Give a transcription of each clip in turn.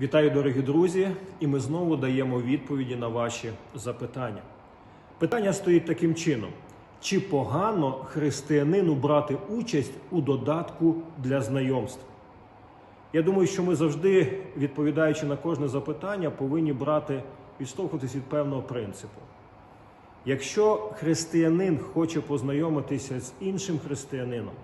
Вітаю, дорогі друзі, і ми знову даємо відповіді на ваші запитання. Питання стоїть таким чином: чи погано християнину брати участь у додатку для знайомств? Я думаю, що ми завжди, відповідаючи на кожне запитання, повинні брати відштовхуватись від певного принципу. Якщо християнин хоче познайомитися з іншим християнином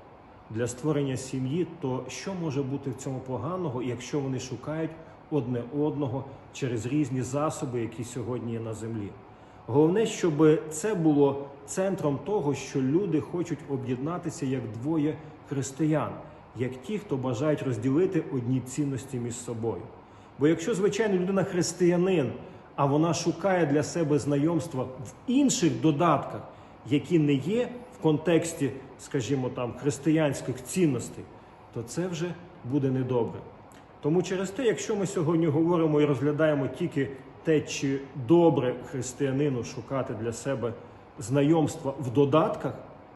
для створення сім'ї, то що може бути в цьому поганого, якщо вони шукають одне одного через різні засоби, які сьогодні є на землі? Головне, щоб це було центром того, що люди хочуть об'єднатися як двоє християн, як ті, хто бажають розділити одні цінності між собою. Бо якщо, звичайно, людина християнин, а вона шукає для себе знайомства в інших додатках, які не є в контексті, скажімо там, християнських цінностей, то це вже буде недобре. Тому через те, якщо ми сьогодні говоримо і розглядаємо тільки те, чи добре християнину шукати для себе знайомства в додатках,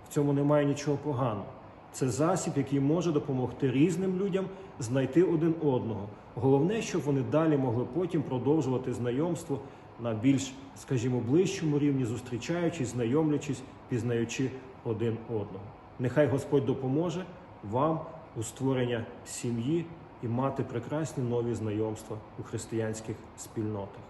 в цьому немає нічого поганого. Це засіб, який може допомогти різним людям знайти один одного. Головне, щоб вони далі могли потім продовжувати знайомство на більш, скажімо, ближчому рівні, зустрічаючись, знайомлячись, пізнаючи один одного. Нехай Господь допоможе вам у створення сім'ї і мати прекрасні нові знайомства у християнських спільнотах.